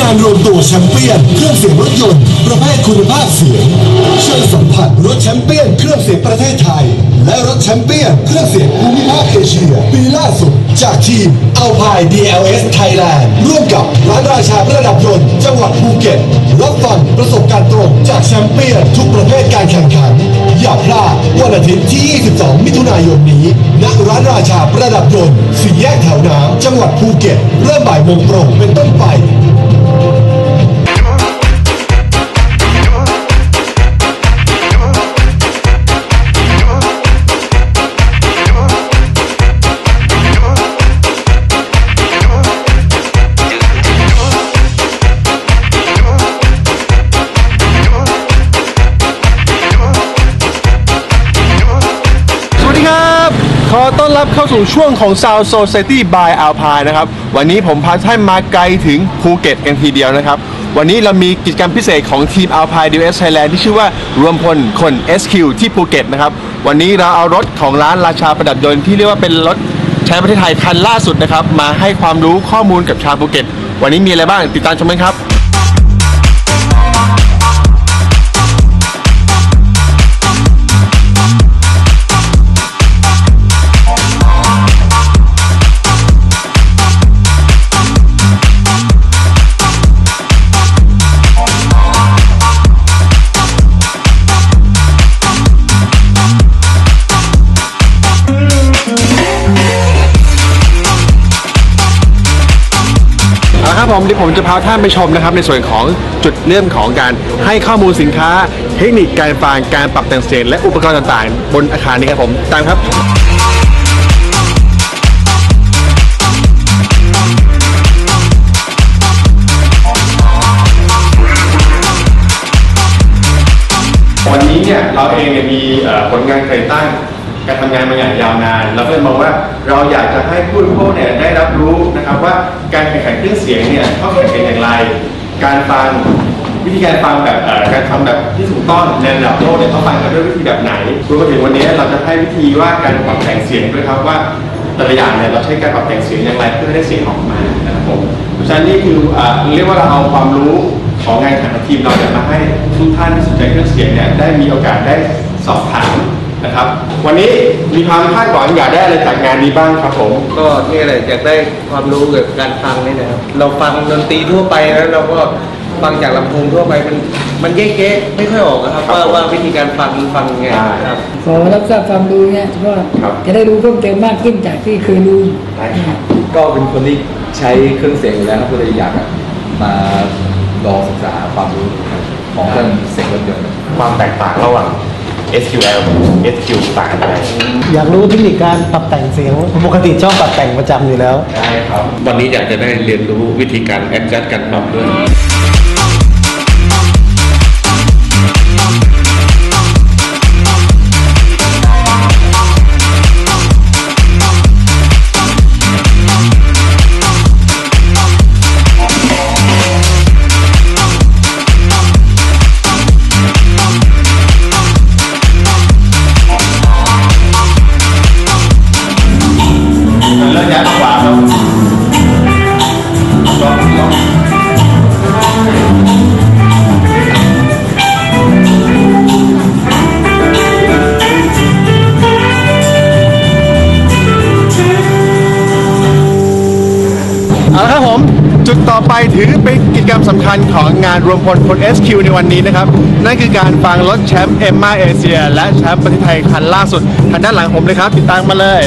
การรวมตัวแชมเปี้ยนเครื่องเสียงรถยนต์ ประเภทคุณภาพเสียงเชิญสัมผัสรถแชมเปี้ยนเครื่องเสียงประเทศไทย และรถแชมเปี้ยนเครื่องเสียงภูมิภาคเอเชีย ปีล่าสุด จากทีมอัลพาย DLS Thailand ร่วมกับร้านราชาประดับยนต์จังหวัดภูเก็ตรับฟังประสบการณ์ตรงจากแชมเปี้ยนทุกประเภทการแข่งขัน อย่าพลาดวันอาทิตย์ที่ 22 มิถุนายนนี้ณร้านราชาประดับยนต์สี่แยกแถวน้ำจังหวัดภูเก็ตเริ่มบ่ายโมงตรงเป็นต้นไป ขอต้อนรับเข้าสู่ช่วงของ Sound Society by Alpine นะครับ วันนี้ผมพาท่านมาไกลถึงภูเก็ตกันทีเดียวนะครับ วันนี้เรามีกิจกรรมพิเศษของทีม Alpine DS Thailand ที่ชื่อว่ารวมพลคน SQ ที่ภูเก็ตนะครับ วันนี้เราเอารถของร้านราชาประดับยนต์ที่เรียกว่าเป็นรถใช้ประเทศไทยคันล่าสุดนะครับ มาให้ความรู้ข้อมูลกับชาวภูเก็ต วันนี้มีอะไรบ้างติดตามชมกันครับ ผมเดี๋ยวผมจะพาท่านไปชมนะครับ ในส่วนของจุดเริ่มของการให้ข้อมูลสินค้า เทคนิคการฟังการปรับแต่งเสียงและอุปกรณ์ต่างๆ บนอาคารนี้ครับผมตามครับวันนี้เนี่ยเราเองเนี่ยมีผลงานเคยตั้ง การทำงานมาอย่างยาวนาน เราก็เลยมองว่าเราอยากจะให้ผู้บริโภคเนี่ยได้รับรู้นะครับว่าการแข่งขันเครื่องเสียงเนี่ยเขาแข่งขันอย่างไร การฟังวิธีการฟังแบบการทำแบบที่ถูกต้องในระดับโลกเนี่ยเขาฟังกันด้วยวิธีแบบไหนรวมไปถึงวันนี้เราจะให้วิธีว่าการปรับแต่งเสียงด้วยครับว่าแต่ละอย่างเนี่ยเราใช้การปรับแต่งเสียงอย่างไรเพื่อให้ได้เสียงออกมานะครับผมเพราะฉะนั้นนี่คือเรียกว่าเราเอาความรู้ของงานแข่งขันทีมเราเนี่ยมาให้ทุกท่านที่สนใจเครื่องเสียงเนี่ยได้มีโอกาสได้สอบถาม นะครับ วันนี้มีความคาดหวังอยากได้อะไรจากงานนี้บ้างครับผม ก็นี่แหละอยากได้ความรู้เกี่ยวกับการฟังนี่นะครับ เราฟังดนตรีทั่วไปแล้วเราก็ฟังจากลำโพงทั่วไปมันมันเก๊ะๆไม่ค่อยออกนะครับครับว่าผมว่าวิธีการฟังฟังยังไงได้นะครับ ขอรับทราบความรู้เนี่ยว่าครับจะได้รู้เพิ่มเติมมากขึ้นจากที่เคยรู้ ได้ครับ ก็เป็นคนที่ใช้เครื่องเสียงอยู่แล้วครับก็เลยอยากมาลองศึกษาความรู้ของเครื่องเสียงรถยนต์ ความแตกต่างระหว่าง SQL กับ SQ ต่างกันยังไงอยากรู้เทคนิคการปรับแต่งเสียงปกติชอบปรับแต่งประจำอยู่แล้ว ได้ครับ วันนี้อยากจะได้เรียนรู้วิธีการ adjust การปรับด้วย กรรมสำคัญของงานรวมพลคน SQ ในวันนี้นะครับ นั่นคือการฟังรถแชมป์เอ็มมาเอเชียและแชมป์ประเทศไทยคันล่าสุดทางด้านหลังผมเลยครับ ติดตามมาเลย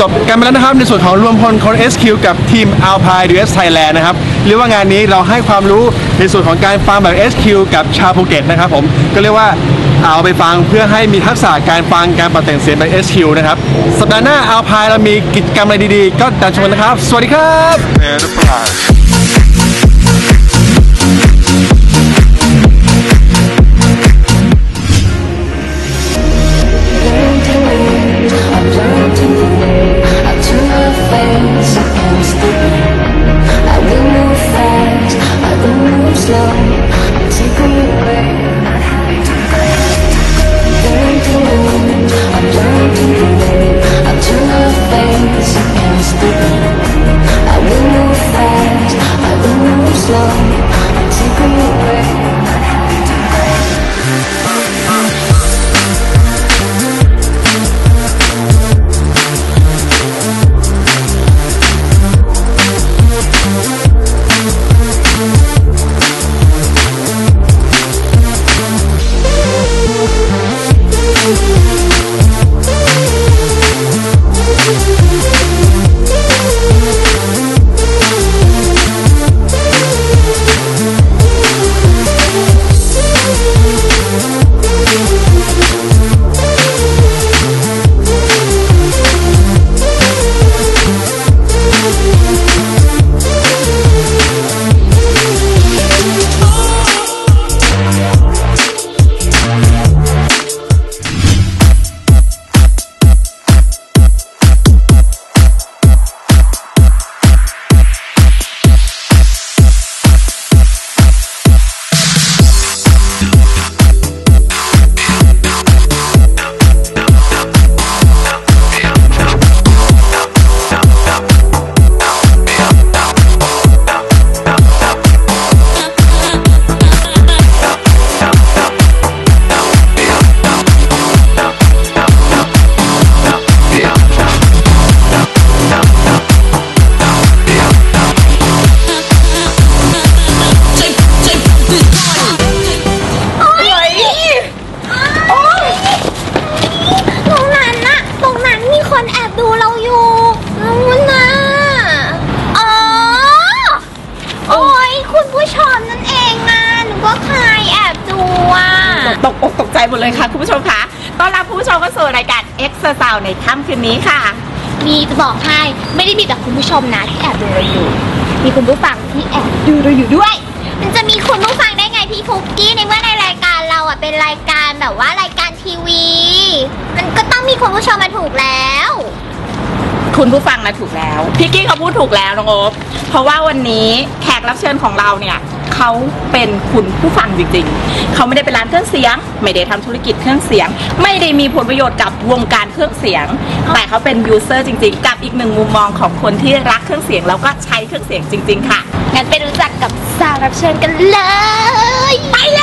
จบกันไปแล้วนะครับในส่วนของรวมพลคน SQ กับทีม Alpine US Thailand นะครับเรียกว่างานนี้เราให้ความรู้ในส่วนของการฟังแบบ SQ กับชาวภูเก็ตนะครับผมก็เรียกว่าเอาไปฟังเพื่อให้มีทักษะการฟังการปรับแต่งเสียงแบบ SQ นะครับสัปดาห์หน้า Alpine เรามีกิจกรรมอะไรดีๆ ก็ติดตามชมกันนะครับ สวัสดีครับ หมดเลยค่ะคุณผู้ชมคะต้อนรับคุณผู้ชมเข้าสู่รายการ e x e r c i s e ในค่ำคืนนี้ค่ะ มีจะบอกให้ไม่ได้มีแต่คุณผู้ชมนะที่แอบดูเราอยู่ มีคุณผู้ฟังที่แอบดูเราอยู่ด้วย มันจะมีคุณผู้ฟังได้ไงพี่ฟุกกี้ในเมื่อในรายการเราอะเป็นรายการแบบว่ารายการทีวี มันก็ต้องมีคุณผู้ชมมาถูกแล้ว คุณผู้ฟังนะถูกแล้วพี่กี้เขาพูดถูกแล้วน้องโอ๊บเพราะว่าวันนี้แขกรับเชิญของเราเนี่ย เขาเป็นคุณผู้ฟังจริงๆ เขาไม่ได้เป็นร้านเครื่องเสียง ไม่ได้ทำธุรกิจเครื่องเสียง ไม่ได้มีผลประโยชน์กับวงการเครื่องเสียง แต่เขาเป็นยูเซอร์จริงๆ กับอีกหนึ่งมุมมองของคนที่รักเครื่องเสียงแล้วก็ใช้เครื่องเสียงจริง ๆ ค่ะ งั้นไปรู้จักกับสาวรับเชิญกันเลย ไปเล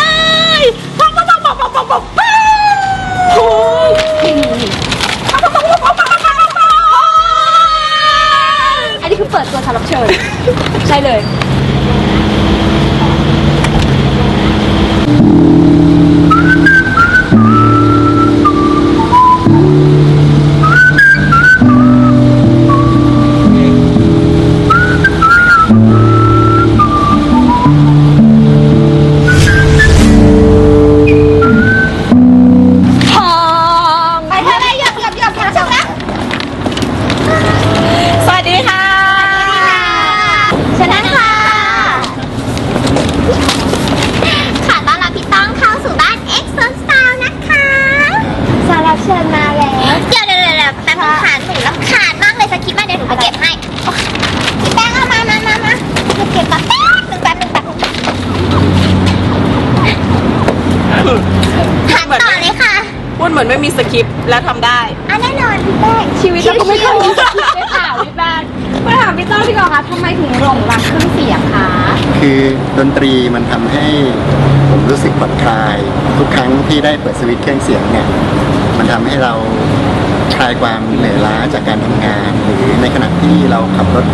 ยป๊อกป๊อกป๊อกป๊อกป๊อกป๊อกป๊อกโอ้ยอันนี้คือเปิดตัวสาวรับเชิญ ใช่เลย ไม่มีสคริปต์แล้วทำได้อะแน่นอนพี่แป้งชีวิตเราก็ไม่เคยมีสคริปต์ด้วยค่ะพี่แป้งมาถามพี่ต้องดีกว่าค่ะทำไมถึงหลงรักเครื่องเสียงคะคือดนตรีมันทำให้ผมรู้สึกผ่อนคลาย ทุกครั้งที่ได้เปิดสวิตช์เครื่องเสียงเนี่ย มันทำให้เรา คลายความเหนื่อยล้าจากการทำงาน หรือในขณะที่เราขับรถ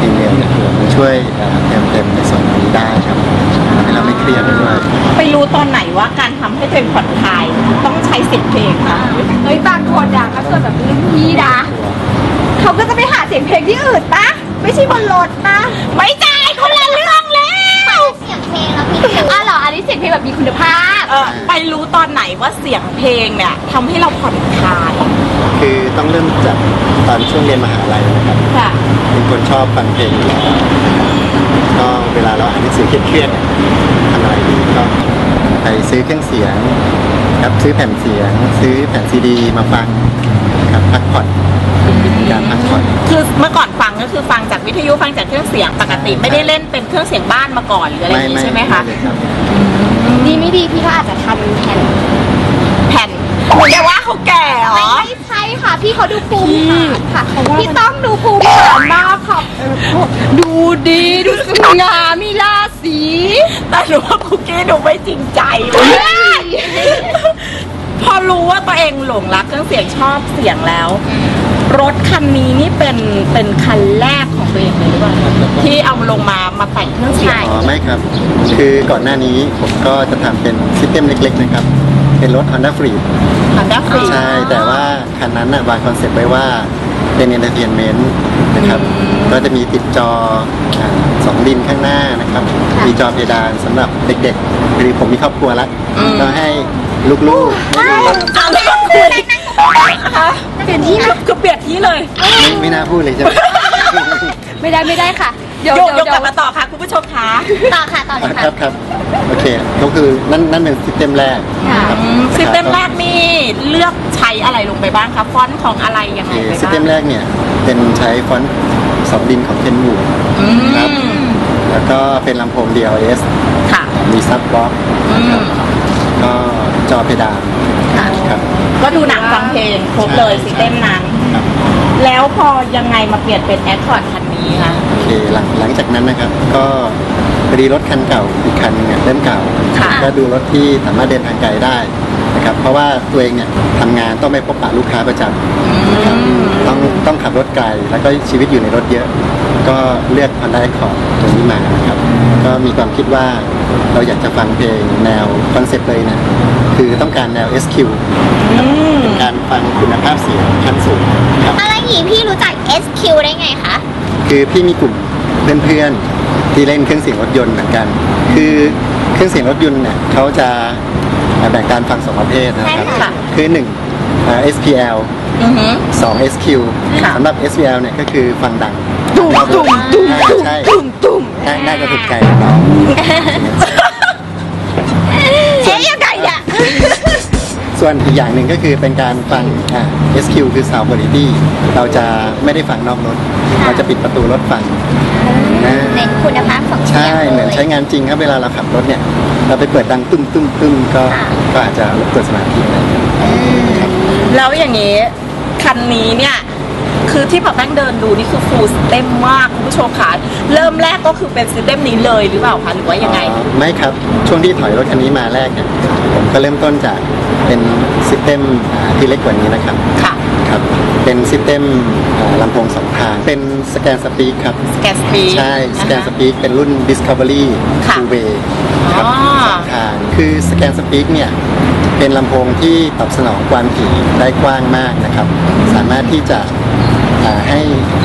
อีเมลเนี่ยมันช่วยเอ่อเติมเต็มในส่วนนี้ได้ครับทำให้เราไม่เครียดด้วยไปรู้ตอนไหนว่าการทำให้ตัวเองผ่อนคลายต้องใช้เสียงเพลงคะเฮ้ยบางคนอะถ้าเกิดแบบรุ่นพี่นะเขาก็จะไปหาเสียงเพลงที่อื่นปะไม่ใช่บนรถปะไม่ใช่คนละเรื่องแล้วเสียงเพลงแล้วพี่คืออ๋อเหรออันนี้เสียงเพลงแบบมีคุณภาพเออไปรู้ตอนไหนว่าเสียงเพลงเนี่ยทำให้เราผ่อนคลายคือ ต้องเริ่มจากตอนช่วงเรียนมหาลัยนะครับค่ะ เป็นคนชอบฟังเพลงอยู่แล้วก็เวลาเราอ่านหนังสือเครียดๆเนี่ยทำอะไรดีก็ไปซื้อเครื่องเสียงครับซื้อแผ่นเสียง ซื้อแผ่นซีดี มาฟังครับพักผ่อนเป็นการพักผ่อน คือเมื่อก่อนฟังก็คือฟังจากวิทยุฟังจากเครื่องเสียงปกติไม่ได้เล่นเป็นเครื่องเสียงบ้านมาก่อนหรืออะไรอย่างนี้ใช่ไหมคะ เลยครับ ดีไม่ดีพี่ก็อาจจะทำแผ่น แผ่นอย่าว่าเขาแก่เหรอ ไม่ใช่ค่ะ พี่ เขาดูภูมิฐานค่ะพี่ต้องดูภูมิฐานมากค่ะเออดูดีดูสง่ามีราศีแต่หนูว่าคุกกี้ดูไม่จริงใจพอรู้ว่าตัวเองหลงรักเครื่องเสียงชอบเสียงแล้ว รถคันนี้นี่เป็นเป็นคันแรกของตัวเองเลยหรือเปล่าที่เอาลงมามาแต่งเครื่องเสียงอ๋อไม่ครับ คือก่อนหน้านี้ผมก็จะทำเป็นซิสเต็มเล็ก ๆ นะครับ เป็นรถ Honda Freed คันแรกฟรีใช่ แต่ว่าคันนั้นน่ะวางคอนเซ็ปต์ไว้ว่าเป็นเอนเตอร์เทนเมนต์นะครับ ก็จะมีติดจออ่าสองดินข้างหน้านะครับ มีจอเพดานสำหรับเด็กๆพอดีผมมีครอบครัวแล้วก็ให้ลูกๆได้ดูเอาเลยคุณนะคะเปลี่ยนที่คือเปลี่ยนที่เลย ไม่ไม่น่าพูดเลยใช่ไหมไม่ได้ไม่ได้ค่ะเดี๋ ยวโยกเดี๋ยวยกกลับมาต่อค่ะ คุณผู้ชมคะต่อค่ะต่อเลยคค่ะรับครับโอเคก็คือนั่นนั่นเป็นซิสเต็มแรกครับซิสเต็มแรกนี่เลือกใช้อะไรลงไปบ้างคะฟอนต์ของอะไรยังไงโอเคไปซิสบ้างเต็มแรกเนี่ยเป็นใช้ฟอนต์สองดินของเคนวูครับแล้วก็เป็นลำโพง DLS ค่ะมีซับบ็อกนะครับก็จอเพดานครับก็ดูหนังฟังเพลงครบเลยซิสเต็มนั้น ครับ แล้วพอยังไงมาเปลี่ยนเป็นแอคคอร์ดคัน นี้คะโอเคหลังหลังจากนั้นนะครับ ก็พอดีรถคันเก่าอีกคันหนึงเนี่ยเริ่มเก่าค่ะก็ดูรถที่สามารถเดินทางไกลได้นะครับ เพราะว่าตัวเองเนี่ยทำงานต้องไปพบปะลูกค้าประจำนะครับต้องต้องขับรถไกลแล้วก็ชีวิตอยู่ในรถเยอะ ก็เลือก Honda Accord ตัวนี้มานะครับ ก็มีความคิดว่าเราอยากจะฟังเพลงแนวคอนเซ็ปต์เลยเนี่ยคือต้องการแนว SQ ครับเป็นการฟังคุณภาพเสียงชั้นสูงครับอะไรอย่างงี้พี่รู้จัก SQ ได้ไงคะ คือพี่มีกลุ่มเพื่อนๆที่เล่นเครื่องเสียงรถยนต์เหมือนกัน คือเครื่องเสียงรถยนต์เนี่ยเขาจะแบ่งการฟังสองประเภทนะครับใช่ค่ะ คือหนึ่งเอ่อ SPL อือหือสอง SQ ค่ะ สำหรับ SPL เนี่ยก็คือฟังดังตุ้มตุ้มตุ้มอ่าตุ้มใช่ตุ้มตุ้มน่าน่าจะถูกใจน้อง เอ๊ะยังไงอะ ส่วนอีกอย่างหนึ่งก็คือเป็นการฟังอ่า SQ คือ Sound Quality เราจะไม่ได้ฟังนอกรถ เราจะปิดประตูรถฟังอ่าเน้นคุณภาพของเสีใช่ยงเหมือนใช้งานจริงครับ เวลาเราขับรถเนี่ย เราไปเปิดดังตุ้มตุ้มตุ้มก็ก็อาจจะรบกวนสมาธิได้ครับแล้วอย่างนี้ คันนี้เนี่ย คือที่ปะแป้งเดินดูนี่คือฟูลสเต็มมากคุณผู้ชมค่ะเริ่มแรกก็คือเป็นซิสเต็มนี้เลยหรือเปล่าคะหรือว่ายังไงอ๋อไม่ครับ ช่วงที่ถอยรถคันนี้มาแรกเนี่ย ผมก็เริ่มต้นจากเป็นซิสเต็มอ่าที่เล็กกว่านี้นะครับค่ะครับ เป็นซิสเต็มอ่าลำโพงสองทาง เป็นสแกนสปีกครับ สแกนสปีดใช่ สแกนสปีกเป็นรุ่น Discovery ค่ะ Two Way ครับอ๋อสองทาง คือสแกนสปีกเนี่ยเป็นลำโพงที่ตอบสนองความถี่ได้กว้างมากนะครับ สามารถที่จะอ่า ให้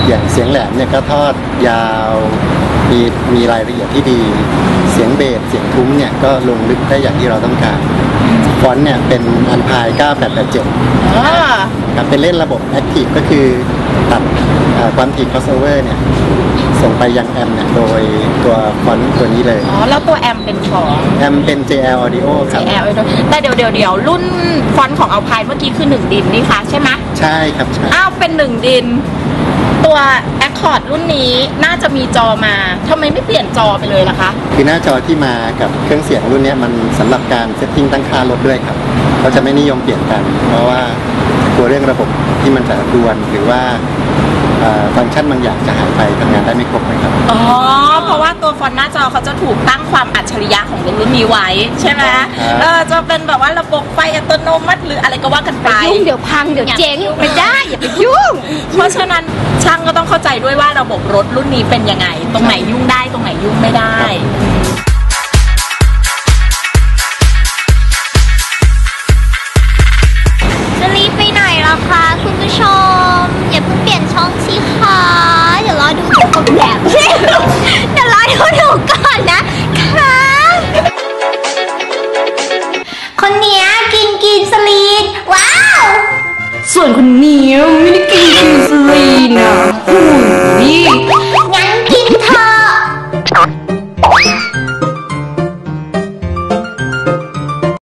อย่างเสียงแหลมเนี่ยก็ทอดยาวมีมีรายละเอียดที่ดี เสียงเบสเสียงทุ้มเนี่ยก็ลงลึกได้อย่างที่เราต้องการฟอนต์เนี่ยเป็นอันพาย 9887อ่าครับเป็นเล่นระบบ Active ก็คือ ตัดเอ่อความถี่ crossover เนี่ยส่งไปยังแอมเนี่ยโดยตัวฟอนต์ตัวนี้เลย อ๋อ แล้วตัวแอมเป็นของ แอมเป็น JL Audio ครับ JL ด้วยแต่เดี๋ยวเดี๋ยวเดี๋ยวรุ่นฟอนต์ของเอาพายเมื่อกี้คือหนึ่งดินนี่คะใช่ไหมใช่ครับใช่อ้าว เป็นหนึ่งดิน ตัว Accord รุ่นนี้น่าจะมีจอมาทำไมไม่เปลี่ยนจอไปเลยล่ะคะ คือหน้าจอที่มากับเครื่องเสียงรุ่นเนี้ยมันสำหรับการเซตติ้งตั้งค่ารถด้วยครับเขาจะไม่นิยมเปลี่ยนกัน เพราะว่า กลัวเรื่องระบบที่มันจะรวนหรือว่าเอ่อฟังก์ชันบางอย่างจะหายไปทำงานได้ไม่ครบนะครับ อ๋อ เพราะว่าตัวฟอนต์หน้าจอเขาจะถูกตั้งความอัจฉริยะของรุ่นนี้ไว้ ใช่ไหมครับเออจะเป็นแบบว่าระบบไฟอัตโนมัติหรืออะไรก็ว่ากันไปยุ่งเดี๋ยวพังเดี๋ยวเจ๊งอย่าไม่ได้อย่าไปยุ่ง เพราะฉะนั้นช่างก็ต้องเข้าใจด้วยว่าระบบรถรุ่นนี้เป็นยังไง ตรงไหนยุ่งได้ตรงไหนยุ่งไม่ได้